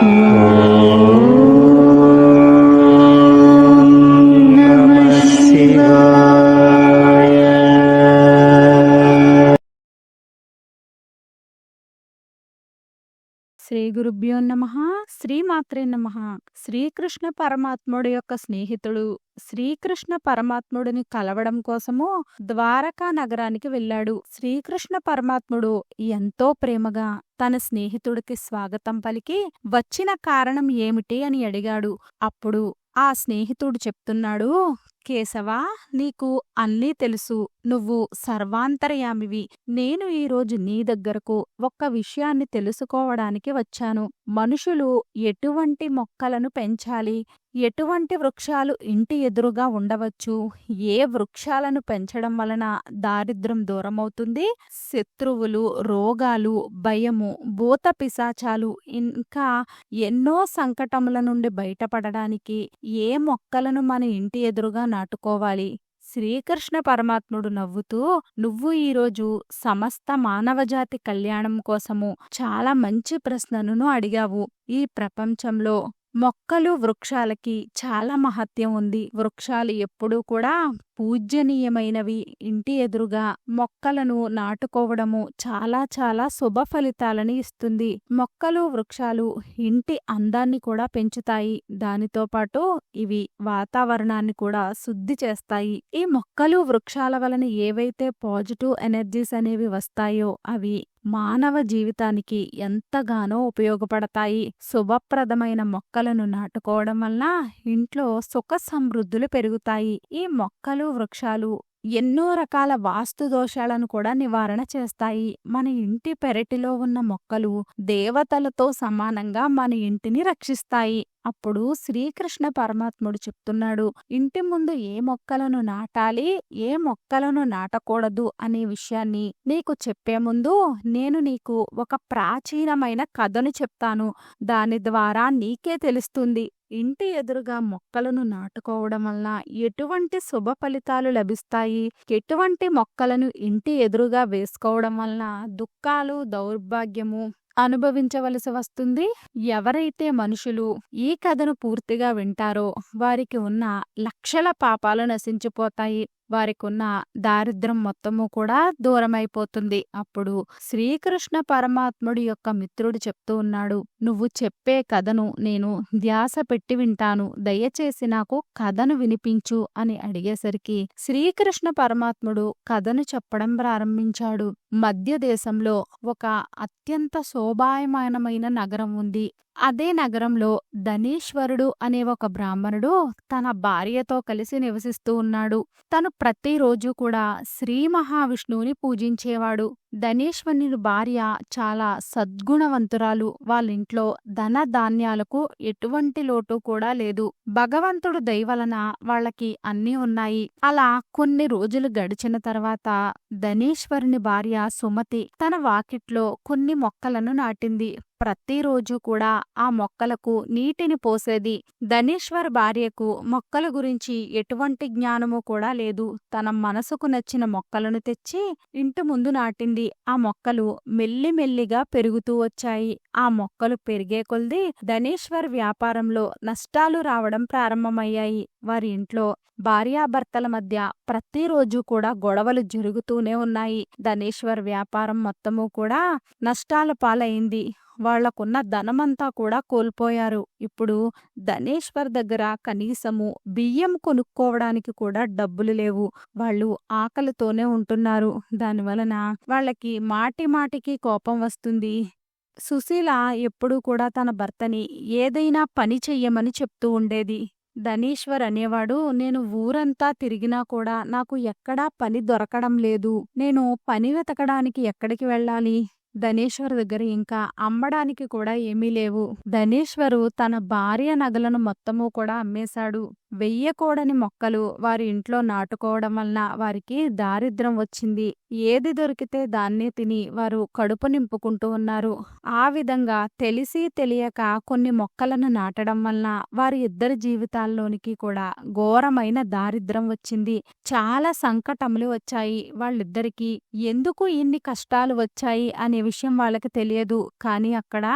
నమః గురుభ్యో నమ. శ్రీమాత్రే నమ. శ్రీకృష్ణ పరమాత్ముడు యొక్క స్నేహితుడు. శ్రీకృష్ణ పరమాత్ముడిని కలవడం కోసము ద్వారకా నగరానికి వెళ్ళాడు. శ్రీకృష్ణ పరమాత్ముడు ఎంతో ప్రేమగా తన స్నేహితుడికి స్వాగతం పలికి వచ్చిన కారణం ఏమిటి అని అడిగాడు. అప్పుడు ఆ స్నేహితుడు చెప్తున్నాడు కేశవా నీకు అన్నీ తెలుసు. నువ్వు సర్వాంతర్యామివి. నేను ఈరోజు నీ దగ్గరకు ఒక్క విషయాన్ని తెలుసుకోవడానికి వచ్చాను. మనుషులు ఎటువంటి మొక్కలను పెంచాలి? ఎటువంటి వృక్షాలు ఇంటి ఎదురుగా ఉండవచ్చు? ఏ వృక్షాలను పెంచడం వలన దారిద్ర్యం దూరమవుతుంది? శత్రువులు రోగాలు భయము భూత పిశాచాలు ఇంకా ఎన్నో సంకటముల నుండి బయటపడడానికి ఏ మొక్కలను మన ఇంటి ఎదురుగా నాటుకోవాలి? శ్రీకృష్ణ పరమాత్ముడు నవ్వుతూ నువ్వు ఈరోజు సమస్త మానవజాతి కళ్యాణం కోసము చాలా మంచి ప్రశ్నను అడిగావు. ఈ ప్రపంచంలో మొక్కలు వృక్షాలకి చాలా మహత్యం ఉంది. వృక్షాలు ఎప్పుడూ కూడా పూజ్యనీయమైనవి. ఇంటి ఎదురుగా మొక్కలను నాటుకోవడము చాలా చాలా శుభ ఫలితాలని ఇస్తుంది. మొక్కలు వృక్షాలు ఇంటి అందాన్ని కూడా పెంచుతాయి. దానితో పాటు ఇవి వాతావరణాన్ని కూడా శుద్ధి చేస్తాయి. ఈ మొక్కలు వృక్షాల వలన ఏవైతే పాజిటివ్ ఎనర్జీస్ అనేవి వస్తాయో అవి మానవ జీవితానికి ఎంతగానో ఉపయోగపడతాయి. శుభప్రదమైన మొక్కలను నాటుకోవడం వల్ల ఇంట్లో సుఖ సమృద్ధులు పెరుగుతాయి. ఈ మొక్కలు వృక్షాలు ఎన్నో రకాల వాస్తు దోషాలను కూడా నివారణ చేస్తాయి. మన ఇంటి పెరటిలో ఉన్న మొక్కలు దేవతలతో సమానంగా మన ఇంటిని రక్షిస్తాయి. అప్పుడు శ్రీకృష్ణ పరమాత్ముడు చెప్తున్నాడు ఇంటి ముందు ఏ మొక్కలను నాటాలి ఏ మొక్కలను నాటకూడదు అనే విషయాన్ని నీకు చెప్పే ముందు నేను నీకు ఒక ప్రాచీనమైన కథను చెప్తాను. దాని ద్వారా నీకే తెలుస్తుంది. ఇంటి ఎదురుగా మొక్కలను నాటుకోవడం వల్ల ఎటువంటి శుభ ఫలితాలు లభిస్తాయి? ఎటువంటి మొక్కలను ఇంటి ఎదురుగా వేసుకోవడం వలన దుఃఖాలు దౌర్భాగ్యము అనుభవించవలసి వస్తుంది. ఎవరైతే మనుషులు ఈ కథను పూర్తిగా వింటారో వారికి ఉన్న లక్షల పాపాలు నశించిపోతాయి. వారికున్న దారిద్రం మొత్తము కూడా దూరమైపోతుంది. అప్పుడు శ్రీకృష్ణ పరమాత్ముడి యొక్క మిత్రుడు చెప్తూ ఉన్నాడు నువ్వు చెప్పే కథను నేను ధ్యాస పెట్టి వింటాను. దయచేసి నాకు కథను వినిపించు అని అడిగేసరికి శ్రీకృష్ణ పరమాత్ముడు కథను చెప్పడం ప్రారంభించాడు. మధ్య దేశంలో ఒక అత్యంత శోభాయమానమైన నగరం ఉంది. అదే నగరంలో ధనేశ్వరుడు అనే ఒక బ్రాహ్మణుడు తన భార్యతో కలిసి నివసిస్తూ ఉన్నాడు. తను ప్రతిరోజు కూడా శ్రీ మహావిష్ణువుని పూజించేవాడు. ధనేశ్వరుని భార్య చాలా సద్గుణవంతురాలు. వాళ్ళింట్లో ధన ధాన్యాలకు ఎటువంటి లోటు కూడా లేదు. భగవంతుడు దయవలన వాళ్ళకి అన్నీ ఉన్నాయి. అలా కొన్ని రోజులు గడిచిన తర్వాత ధనేశ్వరుని భార్య సుమతి తన వాకిట్లో కొన్ని మొక్కలను నాటింది. ప్రతిరోజు కూడా ఆ మొక్కలకు నీటిని పోసేది. ధనేశ్వర్ భార్యకు మొక్కల గురించి ఎటువంటి జ్ఞానము కూడా లేదు. తన మనసుకు నచ్చిన మొక్కలను తెచ్చి ఇంటి ముందు నాటింది. ఆ మొక్కలు మెల్లిమెల్లిగా పెరుగుతూ వచ్చాయి. ఆ మొక్కలు పెరిగే కొల్ది ధనేశ్వర్ వ్యాపారంలో నష్టాలు రావడం ప్రారంభమయ్యాయి. వారి ఇంట్లో భార్యాభర్తల మధ్య ప్రతిరోజు కూడా గొడవలు జరుగుతూనే ఉన్నాయి. ధనేశ్వర్ వ్యాపారం మొత్తము కూడా నష్టాల పాలైంది. వాళ్ళకున్న ధనమంతా కూడా కోల్పోయారు. ఇప్పుడు ధనేశ్వర్ దగ్గర కనీసము బియ్యం కొనుక్కోవడానికి కూడా డబ్బులు లేవు. వాళ్ళు ఆకలితోనే ఉంటున్నారు. దానివలన వాళ్ళకి మాటి మాటికి కోపం వస్తుంది. సుశీల ఎప్పుడూ కూడా తన భర్తని ఏదైనా పని చెయ్యమని చెప్తూ ఉండేది. ధనీశ్వర్ అనేవాడు నేను ఊరంతా తిరిగినా కూడా నాకు ఎక్కడా పని దొరకడం లేదు. నేను పని వెతకడానికి ఎక్కడికి వెళ్ళాలి? ధనేశ్వర్ దగ్గర ఇంకా అమ్మడానికి కూడా ఏమీ లేవు. ధనేశ్వరు తన భార్య నగలను మొత్తము కూడా అమ్మేశాడు. వెయ్యకూడని మొక్కలు వారి ఇంట్లో నాటుకోవడం వలన వారికి దారిద్ర్యం వచ్చింది. ఏది దొరికితే దాన్నే తిని వారు కడుపు నింపుకుంటూ ఉన్నారు. ఆ విధంగా తెలిసి తెలియక కొన్ని మొక్కలను నాటడం వలన వారి ఇద్దరి జీవితాల్లోనికి కూడా ఘోరమైన దారిద్ర్యం వచ్చింది. చాలా సంకటములు వచ్చాయి. వాళ్ళిద్దరికీ ఎందుకు ఇన్ని కష్టాలు వచ్చాయి అనే విషయం వాళ్ళకి తెలియదు. కానీ అక్కడ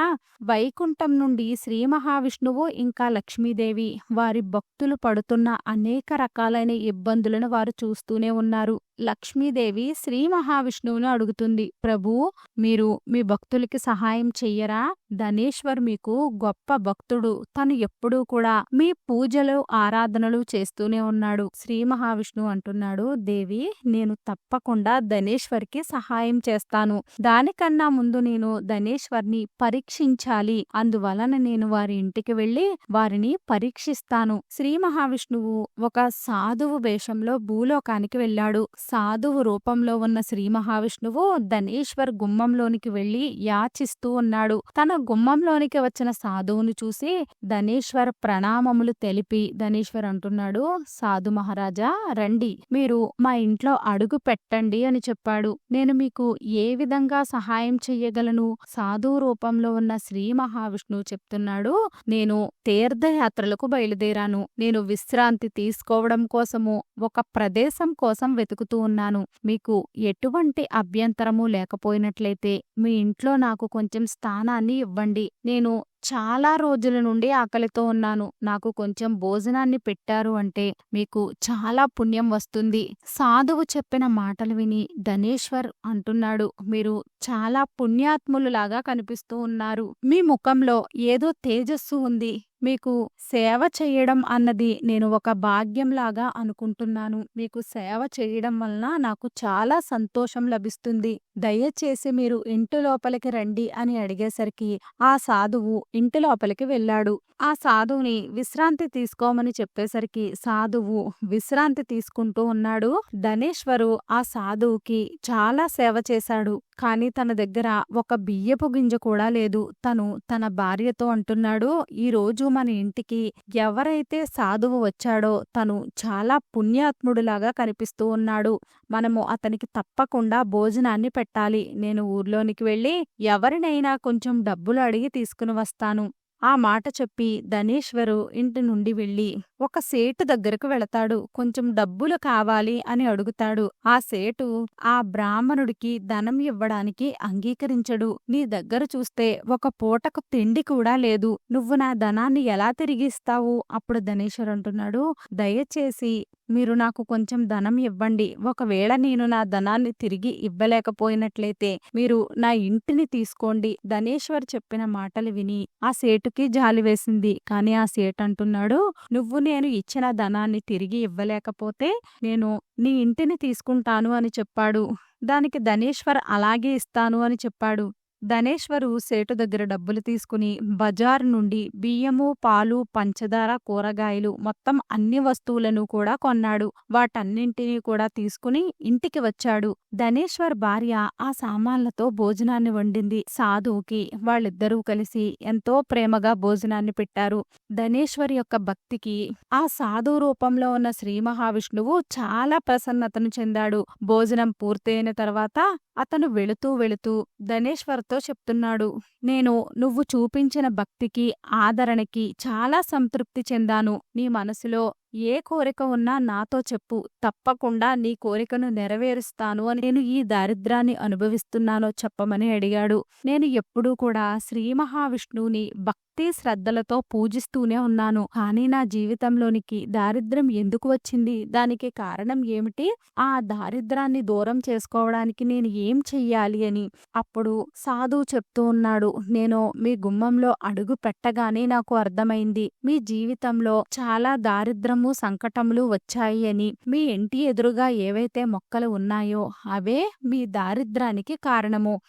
వైకుంఠం నుండి శ్రీ మహావిష్ణువు ఇంకా లక్ష్మీదేవి వారి భక్తులు పడుతున్న అనేక రకాలైన ఇబ్బందులను వారు చూస్తూనే ఉన్నారు. లక్ష్మీదేవి శ్రీ మహావిష్ణువును అడుగుతుంది. ప్రభు మీరు మీ భక్తులకి సహాయం చెయ్యరా? ధనేశ్వర్ మీకు గొప్ప భక్తుడు. తను ఎప్పుడూ కూడా మీ పూజలు ఆరాధనలు చేస్తూనే ఉన్నాడు. శ్రీ మహావిష్ణువు అంటున్నాడు దేవి నేను తప్పకుండా ధనేశ్వర్కి సహాయం చేస్తాను. దానికన్నా ముందు నేను ధనేశ్వర్ని పరీక్షించాలి. అందువలన నేను వారి ఇంటికి వెళ్ళి వారిని పరీక్షిస్తాను. శ్రీ మహావిష్ణువు ఒక సాధువు వేషంలో భూలోకానికి వెళ్ళాడు. సాధువు రూపంలో ఉన్న శ్రీ మహావిష్ణువు ధనేశ్వర్ గుమ్మంలోనికి వెళ్ళి యాచిస్తూ ఉన్నాడు. తన గుమ్మంలోనికి వచ్చిన సాధువును చూసి ధనేశ్వర్ ప్రణామములు తెలిపి ధనేశ్వర్ అంటున్నాడు సాధు మహారాజా రండి మీరు మా ఇంట్లో అడుగు పెట్టండి అని చెప్పాడు. నేను మీకు ఏ విధంగా సహాయం చెయ్యగలను? సాధువు రూపంలో ఉన్న శ్రీ మహావిష్ణువు చెప్తున్నాడు నేను తీర్థయాత్రలకు బయలుదేరాను. నేను విశ్రాంతి తీసుకోవడం కోసము ఒక ప్రదేశం కోసం వెతుకుతూ ఉన్నాను. మీకు ఎటువంటి అభ్యంతరము లేకపోయినట్లయితే మీ ఇంట్లో నాకు కొంచెం స్థానాన్ని ఇవ్వండి. నేను చాలా రోజుల నుండి ఆకలితో ఉన్నాను. నాకు కొంచెం భోజనాన్ని పెట్టారు అంటే మీకు చాలా పుణ్యం వస్తుంది. సాధువు చెప్పిన మాటలు విని ధనేశ్వర్ అంటున్నాడు. మీరు చాలా పుణ్యాత్ములులాగా కనిపిస్తూ ఉన్నారు. మీ ముఖంలో ఏదో తేజస్సు ఉంది. మీకు సేవ చేయడం అన్నది నేను ఒక భాగ్యంలాగా అనుకుంటున్నాను. మీకు సేవ చేయడం వలన నాకు చాలా సంతోషం లభిస్తుంది. దయచేసి మీరు ఇంటి లోపలికి రండి అని అడిగేసరికి ఆ సాధువు ఇంటి లోపలికి వెళ్ళాడు. ఆ సాధువుని విశ్రాంతి తీసుకోమని చెప్పేసరికి సాధువు విశ్రాంతి తీసుకుంటూ ఉన్నాడు. ధనేశ్వరు ఆ సాధువుకి చాలా సేవ చేశాడు. కాని తన దగ్గర ఒక బియ్యపు గింజ కూడా లేదు. తను తన భార్యతో అంటున్నాడు ఈ రోజు మన ఇంటికి ఎవరైతే సాధువు వచ్చాడో తను చాలా పుణ్యాత్ముడులాగా కనిపిస్తూ ఉన్నాడు. మనము అతనికి తప్పకుండా భోజనాన్ని పెట్టాలి. నేను ఊర్లోనికి వెళ్ళి ఎవరినైనా కొంచెం డబ్బులు అడిగి తీసుకుని వస్తాను. ఆ మాట చెప్పి ధనేశ్వరు ఇంటి నుండి వెళ్ళి ఒక సేటు దగ్గరకు వెళతాడు. కొంచెం డబ్బులు కావాలి అని అడుగుతాడు. ఆ సేటు ఆ బ్రాహ్మణుడికి ధనం ఇవ్వడానికి అంగీకరించడు. నీ దగ్గర చూస్తే ఒక పూటకు తిండి కూడా లేదు. నువ్వు నా ధనాన్ని ఎలా తిరిగిస్తావు అప్పుడు ధనేశ్వరు అంటున్నాడు. దయచేసి మీరు నాకు కొంచెం ధనం ఇవ్వండి. ఒకవేళ నేను నా ధనాన్ని తిరిగి ఇవ్వలేకపోయినట్లయితే మీరు నా ఇంటిని తీసుకోండి. ధనేశ్వర్ చెప్పిన మాటలు విని ఆ సేటుకి జాలి వేసింది. కాని ఆ సేట్ అంటున్నాడు నువ్వు నేను ఇచ్చిన ధనాన్ని తిరిగి ఇవ్వలేకపోతే నేను నీ ఇంటిని తీసుకుంటాను అని చెప్పాడు. దానికి ధనేశ్వర్ అలాగే ఇస్తాను అని చెప్పాడు. ధనేశ్వరు సేటు దగ్గర డబ్బులు తీసుకుని బజార్ నుండి బియ్యము పాలు పంచదార కూరగాయలు మొత్తం అన్ని వస్తువులను కూడా కొన్నాడు. వాటన్నింటినీ కూడా తీసుకుని ఇంటికి వచ్చాడు. ధనేశ్వర్ భార్య ఆ సామాన్లతో భోజనాన్ని వండింది. సాధువుకి వాళ్ళిద్దరూ కలిసి ఎంతో ప్రేమగా భోజనాన్ని పెట్టారు. ధనేశ్వర్ యొక్క భక్తికి ఆ సాధు రూపంలో ఉన్న శ్రీ మహావిష్ణువు చాలా ప్రసన్నతను చెందాడు. భోజనం పూర్తయిన తర్వాత అతను వెళుతూ వెళుతూ ధనేశ్వర్తో చెప్తున్నాడు. నేను నువ్వు చూపించిన భక్తికి ఆదరణకి చాలా సంతృప్తి చెందాను. నీ మనసులో ఏ కోరిక ఉన్నా నాతో చెప్పు. తప్పకుండా నీ కోరికను నెరవేరుస్తాను అని నేను ఈ దారిద్రాన్ని అనుభవిస్తున్నానో చెప్పమని అడిగాడు. నేను ఎప్పుడూ కూడా శ్రీ మహావిష్ణువుని భక్తి శ్రద్ధలతో పూజిస్తూనే ఉన్నాను. కానీ నా జీవితంలోనికి దారిద్ర్యం ఎందుకు వచ్చింది? దానికి కారణం ఏమిటి? ఆ దారిద్రాన్ని దూరం చేసుకోవడానికి నేను ఏం చెయ్యాలి అని. అప్పుడు సాధువు చెప్తూ ఉన్నాడు. నేను మీ గుమ్మంలో అడుగు పెట్టగానే నాకు అర్థమైంది. మీ జీవితంలో చాలా దారిద్రము సంకటములు వచ్చాయి అని. మీ ఇంటి ఎదురుగా ఏవైతే మొక్కలు ఉన్నాయో అవే మీ దారిద్రానికి కారణము.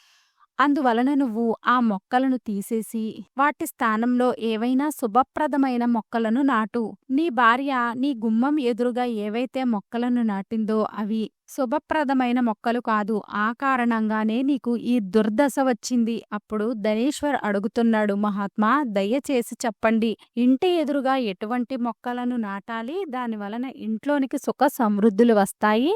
అందువలన నువ్వు ఆ మొక్కలను తీసేసి వాటి స్థానంలో ఏవైనా శుభప్రదమైన మొక్కలను నాటు. నీ భార్య నీ గుమ్మం ఎదురుగా ఏవైతే మొక్కలను నాటిందో అవి శుభప్రదమైన మొక్కలు కాదు. ఆ కారణంగానే నీకు ఈ దుర్దశ వచ్చింది. అప్పుడు ధనేశ్వర్ అడుగుతున్నాడు మహాత్మా దయచేసి చెప్పండి. ఇంటి ఎదురుగా ఎటువంటి మొక్కలను నాటాలి? దాని వలన ఇంట్లోనికి సుఖ సమృద్ధులు వస్తాయి?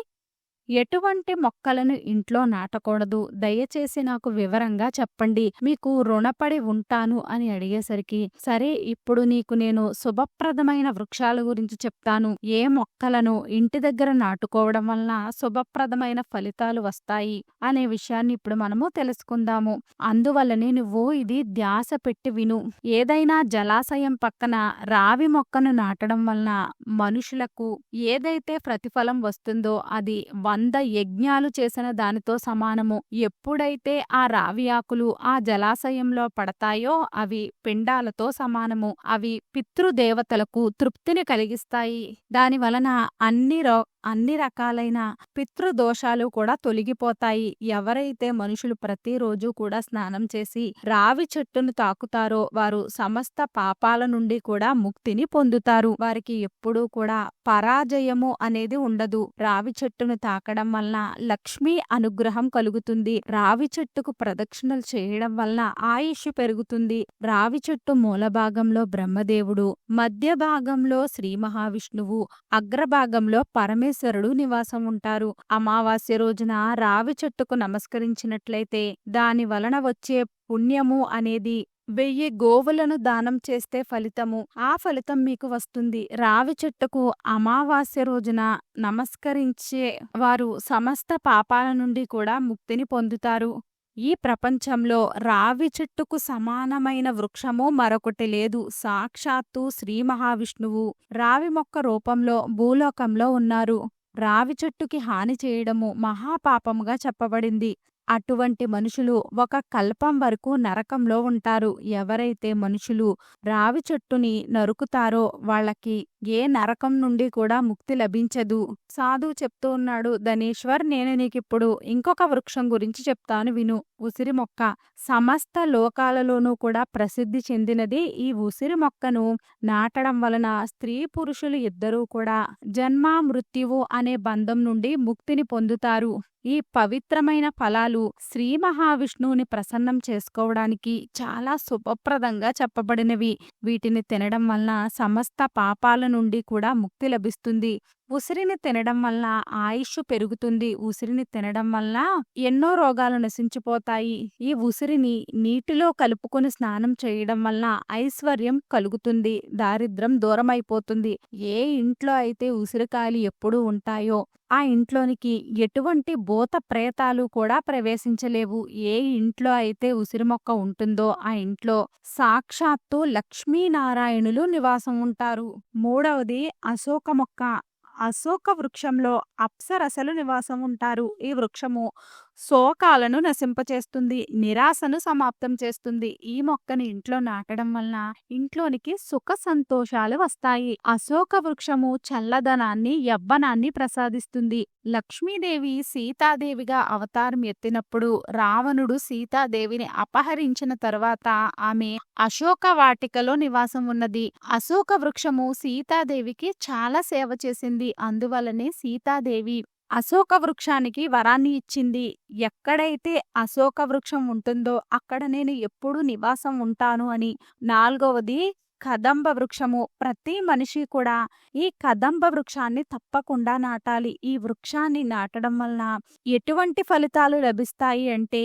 ఎటువంటి మొక్కలను ఇంట్లో నాటకూడదు? దయచేసి నాకు వివరంగా చెప్పండి. మీకు రుణపడి ఉంటాను అని అడిగేసరికి సరే ఇప్పుడు నీకు నేను శుభప్రదమైన వృక్షాల గురించి చెప్తాను. ఏ మొక్కలను ఇంటి దగ్గర నాటుకోవడం వలన శుభప్రదమైన ఫలితాలు వస్తాయి? అనే విషయాన్ని ఇప్పుడు మనము తెలుసుకుందాము. అందువల్లనే నువ్వు ఇది ధ్యాస పెట్టి విను. ఏదైనా జలాశయం పక్కన రావి మొక్కను నాటడం వలన మనుషులకు ఏదైతే ప్రతిఫలం వస్తుందో అది వంద యజ్ఞాలు చేసిన దానితో సమానము. ఎప్పుడైతే ఆ రావి ఆకులు ఆ జలాశయంలో పడతాయో అవి పిండాలతో సమానము. అవి పితృదేవతలకు తృప్తిని కలిగిస్తాయి. దాని వలన అన్ని రో అన్ని రకాలైన పితృదోషాలు కూడా తొలగిపోతాయి. ఎవరైతే మనుషులు ప్రతిరోజు కూడా స్నానం చేసి రావి చెట్టును తాకుతారో వారు సమస్త పాపాల నుండి కూడా ముక్తిని పొందుతారు. వారికి ఎప్పుడూ కూడా పరాజయము అనేది ఉండదు. రావి చెట్టును తాకడం వలన లక్ష్మీ అనుగ్రహం కలుగుతుంది. రావి చెట్టుకు ప్రదక్షిణలు చేయడం వలన ఆయుష్ పెరుగుతుంది. రావి చెట్టు మూలభాగంలో బ్రహ్మదేవుడు మధ్య భాగంలో శ్రీ మహావిష్ణువు అగ్రభాగంలో పరమేశ్వరుడు నివాసం ఉంటారు. అమావాస్య రోజున రావి చెట్టుకు నమస్కరించినట్లయితే దాని వలన వచ్చే పుణ్యము అనేది వెయ్యి గోవులను దానం చేస్తే ఫలితము. ఆ ఫలితం మీకు వస్తుంది. రావి చెట్టుకు అమావాస్య రోజున నమస్కరించే వారు సమస్త పాపాల నుండి కూడా ముక్తిని పొందుతారు. ఈ ప్రపంచంలో రావి చెట్టుకు సమానమైన వృక్షము మరొకటి లేదు. సాక్షాత్తు శ్రీ మహావిష్ణువు రావి మొక్క రూపంలో భూలోకంలో ఉన్నారు. రావి చెట్టుకి హాని చేయడము మహాపాపముగా చెప్పబడింది. అటువంటి మనుషులు ఒక కల్పం వరకు నరకంలో ఉంటారు. ఎవరైతే మనుషులు రావి చెట్టుని నరుకుతారో వాళ్ళకి ఏ నరకం నుండి కూడా ముక్తి లభించదు. సాధువు చెప్తూ ఉన్నాడు ధనేశ్వర్ నేను నీకిప్పుడు ఇంకొక వృక్షం గురించి చెప్తాను విను. ఉసిరి మొక్క సమస్త లోకాలలోనూ కూడా ప్రసిద్ధి చెందినది. ఈ ఉసిరి మొక్కను నాటడం వలన స్త్రీ పురుషులు ఇద్దరూ కూడా జన్మ మృత్యువు అనే బంధం నుండి ముక్తిని పొందుతారు. ఈ పవిత్రమైన ఫలాలు శ్రీ మహావిష్ణువుని ప్రసన్నం చేసుకోవడానికి చాలా శుభప్రదంగా చెప్పబడినవి. వీటిని తినడం వలన సమస్త పాపాల నుండి కూడా ముక్తి లభిస్తుంది. ఉసిరిని తినడం వల్ల ఆయుష్ పెరుగుతుంది. ఉసిరిని తినడం వల్ల ఎన్నో రోగాలు నశించిపోతాయి. ఈ ఉసిరిని నీటిలో కలుపుకొని స్నానం చేయడం వల్ల ఐశ్వర్యం కలుగుతుంది. దారిద్రం దూరమైపోతుంది. ఏ ఇంట్లో అయితే ఉసిరికాయలు ఎప్పుడూ ఉంటాయో ఆ ఇంట్లోనికి ఎటువంటి భూత ప్రేతాలు కూడా ప్రవేశించలేవు. ఏ ఇంట్లో అయితే ఉసిరి మొక్క ఉంటుందో ఆ ఇంట్లో సాక్షాత్తు లక్ష్మీనారాయణులు నివాసం ఉంటారు. మూడవది అశోక మొక్క. అశోక వృక్షంలో అప్సరసలు నివాసం ఉంటారు ఈ వృక్షము శోకాలను నశింపచేస్తుంది నిరాశను సమాప్తం చేస్తుంది. ఈ మొక్కని ఇంట్లో నాటడం వలన ఇంట్లోనికి సుఖ సంతోషాలు వస్తాయి. అశోక వృక్షము చల్లదనాన్ని యవ్వనాన్ని ప్రసాదిస్తుంది. లక్ష్మీదేవి సీతాదేవిగా అవతారం ఎత్తినప్పుడు రావణుడు సీతాదేవిని అపహరించిన తరువాత ఆమె అశోక వాటికలో నివాసం ఉన్నది. అశోక వృక్షము సీతాదేవికి చాలా సేవ చేసింది. అందువలనే సీతాదేవి అశోక వృక్షానికి వరాన్ని ఇచ్చింది. ఎక్కడైతే అశోక వృక్షం ఉంటుందో అక్కడ నేను ఎప్పుడూ నివాసం ఉంటాను అని. నాలుగవది కదంబ వృక్షము. ప్రతి మనిషి కూడా ఈ కదంబ వృక్షాన్ని తప్పకుండా నాటాలి. ఈ వృక్షాన్ని నాటడం వలన ఎటువంటి ఫలితాలు లభిస్తాయి అంటే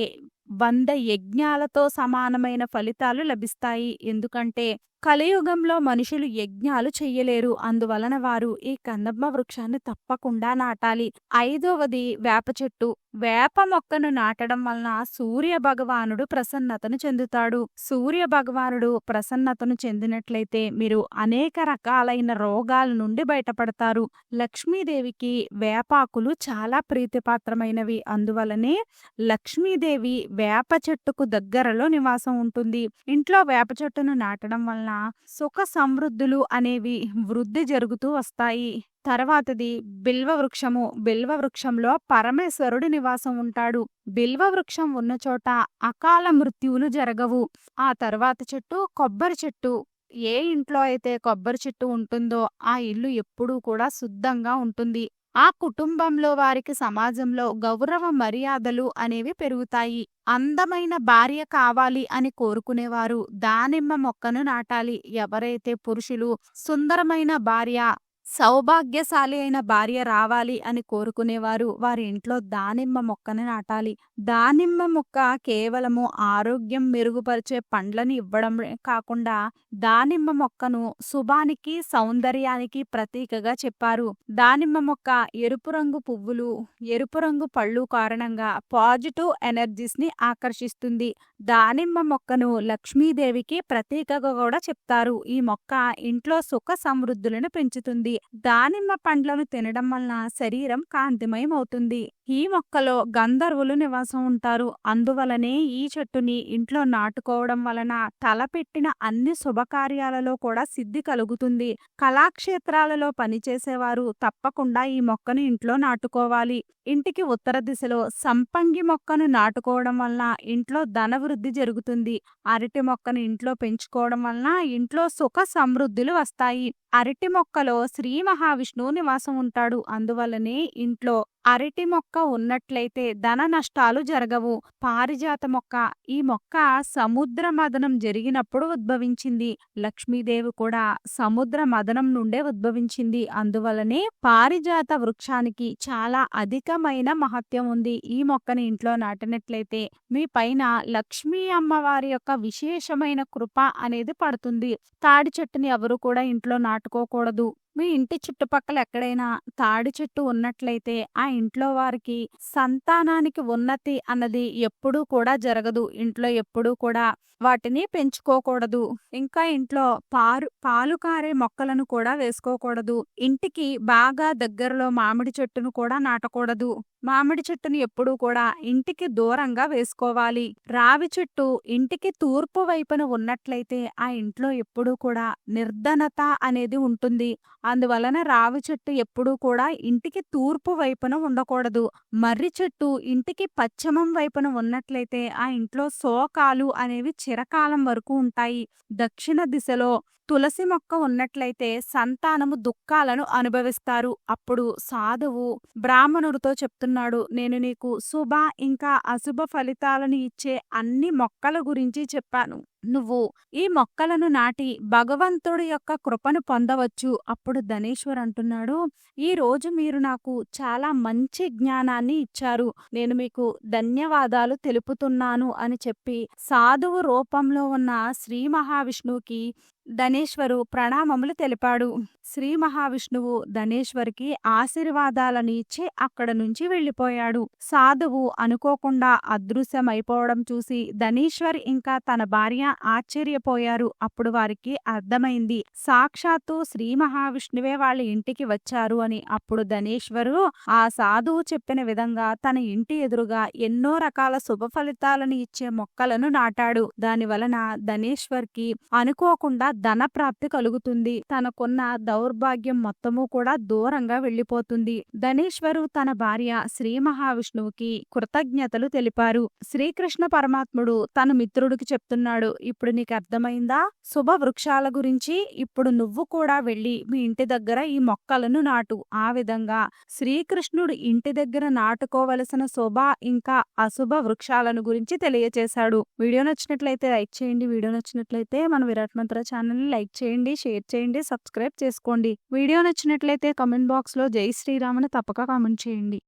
వంద యజ్ఞాలతో సమానమైన ఫలితాలు లభిస్తాయి. ఎందుకంటే కలియుగంలో మనుషులు యజ్ఞాలు చెయ్యలేరు. అందువలన వారు ఈ కందమ్మ వృక్షాన్ని తప్పకుండా నాటాలి. ఐదవది వేప చెట్టు. వేప మొక్కను నాటడం వలన సూర్య భగవానుడు ప్రసన్నతను చెందుతాడు. సూర్య భగవానుడు ప్రసన్నతను చెందినట్లయితే మీరు అనేక రకాలైన రోగాల నుండి బయటపడతారు. లక్ష్మీదేవికి వేపాకులు చాలా ప్రీతిపాత్రమైనవి. అందువలనే లక్ష్మీదేవి వేప చెట్టుకు దగ్గరలో నివాసం ఉంటుంది. ఇంట్లో వేప చెట్టును నాటడం వలన వలన సుఖ సమృద్ధులు అనేవి వృద్ధి జరుగుతూ వస్తాయి. తర్వాతది బిల్వ వృక్షము. బిల్వ వృక్షంలో పరమేశ్వరుడి నివాసం ఉంటాడు. బిల్వ వృక్షం ఉన్న చోట అకాల మృత్యువులు జరగవు. ఆ తర్వాత చెట్టు కొబ్బరి చెట్టు. ఏ ఇంట్లో అయితే కొబ్బరి చెట్టు ఉంటుందో ఆ ఇల్లు ఎప్పుడూ కూడా శుద్ధంగా ఉంటుంది. ఆ కుటుంబంలో వారికి సమాజంలో గౌరవ మర్యాదలు అనేవి పెరుగుతాయి. అందమైన భార్య కావాలి అని కోరుకునేవారు. దానిమ్మ మొక్కను నాటాలి. ఎవరైతే పురుషులు సుందరమైన భార్య సౌభాగ్యశాలి అయిన భార్య రావాలి అని కోరుకునేవారు. వారి ఇంట్లో దానిమ్మ మొక్కని నాటాలి. దానిమ్మ మొక్క కేవలము ఆరోగ్యం మెరుగుపరిచే పండ్లను ఇవ్వడం కాకుండా దానిమ్మ మొక్కను శుభానికి సౌందర్యానికి ప్రతీకగా చెప్పారు. దానిమ్మ మొక్క ఎరుపు రంగు పువ్వులు ఎరుపు రంగు పళ్ళు కారణంగా పాజిటివ్ ఎనర్జీస్ని ఆకర్షిస్తుంది. దానిమ్మ మొక్కను లక్ష్మీదేవికి ప్రతీకగా కూడా చెప్తారు. ఈ మొక్క ఇంట్లో సుఖ సమృద్ధులను పెంచుతుంది. దానిమ్మ పండ్లను తినడం వలన శరీరం కాంతిమయం అవుతుంది. ఈ మొక్కలో గంధర్వులు నివాసం ఉంటారు. అందువలనే ఈ చెట్టుని ఇంట్లో నాటుకోవడం వలన తలపెట్టిన అన్ని శుభకార్యాలలో కూడా సిద్ధి కలుగుతుంది. కళాక్షేత్రాలలో పనిచేసేవారు తప్పకుండా ఈ మొక్కను ఇంట్లో నాటుకోవాలి. ఇంటికి ఉత్తర దిశలో సంపంగి మొక్కను నాటుకోవడం వలన ఇంట్లో ధన వృద్ధి జరుగుతుంది. అరటి మొక్కను ఇంట్లో పెంచుకోవడం వలన ఇంట్లో సుఖ సమృద్ధులు వస్తాయి. అరటి మొక్కలో శ్రీ మహావిష్ణువు నివాసం ఉంటాడు. అందువల్లనే ఇంట్లో అరటి మొక్క ఉన్నట్లయితే ధన నష్టాలు జరగవు. పారిజాత మొక్క ఈ మొక్క సముద్ర మదనం జరిగినప్పుడు ఉద్భవించింది. లక్ష్మీదేవి కూడా సముద్ర మదనం నుండే ఉద్భవించింది. అందువలనే పారిజాత వృక్షానికి చాలా అధికమైన మహత్యం ఉంది. ఈ మొక్కని ఇంట్లో నాటినట్లయితే మీ పైన లక్ష్మీ అమ్మవారి యొక్క విశేషమైన కృప అనేది పడుతుంది. తాడి చెట్టుని ఎవరు కూడా ఇంట్లో నాటుకోకూడదు. మీ ఇంటి చుట్టుపక్కల ఎక్కడైనా తాడి చెట్టు ఉన్నట్లయితే ఆ ఇంట్లో వారికి సంతానానికి ఉన్నతి అన్నది ఎప్పుడూ కూడా జరగదు. ఇంట్లో ఎప్పుడూ కూడా వాటిని పెంచుకోకూడదు. ఇంకా ఇంట్లో పారు పాలు కారే మొక్కలను కూడా వేసుకోకూడదు. ఇంటికి బాగా దగ్గరలో మామిడి చెట్టును కూడా నాటకూడదు. మామిడి చెట్టును ఎప్పుడూ కూడా ఇంటికి దూరంగా వేసుకోవాలి. రావి చెట్టు ఇంటికి తూర్పు వైపున ఉన్నట్లయితే ఆ ఇంట్లో ఎప్పుడూ కూడా నిర్ధనత అనేది ఉంటుంది. అందువలన రావి చెట్టు ఎప్పుడూ కూడా ఇంటికి తూర్పు వైపున ఉండకూడదు. మర్రి చెట్టు ఇంటికి పశ్చిమం వైపున ఉన్నట్లయితే ఆ ఇంట్లో శోకాలు అనేవి చిరకాలం వరకు ఉంటాయి. దక్షిణ దిశలో తులసి మొక్క ఉన్నట్లయితే సంతానము దుఃఖాలను అనుభవిస్తారు. అప్పుడు సాధువు బ్రాహ్మణుడితో చెప్తున్నాడు నేను నీకు శుభ ఇంకా అశుభ ఫలితాలను ఇచ్చే అన్ని మొక్కల గురించి చెప్పాను. నువ్వు ఈ మొక్కలను నాటి భగవంతుడి యొక్క కృపను పొందవచ్చు అప్పుడు ధనేశ్వర్ అంటున్నాడు. ఈ రోజు మీరు నాకు చాలా మంచి జ్ఞానాన్ని ఇచ్చారు. నేను మీకు ధన్యవాదాలు తెలుపుతున్నాను అని చెప్పి సాధువు రూపంలో ఉన్న శ్రీ మహావిష్ణువుకి ధనేశ్వరు ప్రణామములు తెలిపాడు. శ్రీ మహావిష్ణువు ధనేశ్వరికి ఆశీర్వాదాలను ఇచ్చి అక్కడ నుంచి వెళ్ళిపోయాడు. సాధువు అనుకోకుండా అదృశ్యమైపోవడం చూసి ధనేశ్వర్ ఇంకా తన భార్య ఆశ్చర్యపోయారు. అప్పుడు వారికి అర్థమైంది సాక్షాత్తు శ్రీ మహావిష్ణువే వాళ్ళ ఇంటికి వచ్చారు అని. అప్పుడు ధనేశ్వరు ఆ సాధువు చెప్పిన విధంగా తన ఇంటి ఎదురుగా ఎన్నో రకాల శుభ ఫలితాలను ఇచ్చే మొక్కలను నాటాడు. దాని వలన ధనేశ్వర్కి అనుకోకుండా ధన ప్రాప్తి కలుగుతుంది. తనకున్న దౌర్భాగ్యం మొత్తము కూడా దూరంగా వెళ్ళిపోతుంది ధనేశ్వరు తన భార్య శ్రీ మహావిష్ణువుకి కృతజ్ఞతలు తెలిపారు. శ్రీకృష్ణ పరమాత్ముడు తన మిత్రుడికి చెప్తున్నాడు ఇప్పుడు నీకు అర్థమైందా? శుభ వృక్షాల గురించి ఇప్పుడు నువ్వు కూడా వెళ్ళి మీ ఇంటి దగ్గర ఈ మొక్కలను నాటు. ఆ విధంగా శ్రీకృష్ణుడు ఇంటి దగ్గర నాటుకోవలసిన శుభ ఇంకా అశుభ వృక్షాలను గురించి తెలియచేశాడు. వీడియో నచ్చినట్లయితే లైక్ చేయండి. వీడియో నచ్చినట్లయితే మన విరాట్ మంత్ర ఛానల్ని లైక్ చేయండి షేర్ చేయండి సబ్స్క్రైబ్ చేసుకోండి. వీడియో నచ్చినట్లయితే కమెంట్ బాక్స్లో జై శ్రీరామ్ అని తప్పక కామెంట్ చేయండి.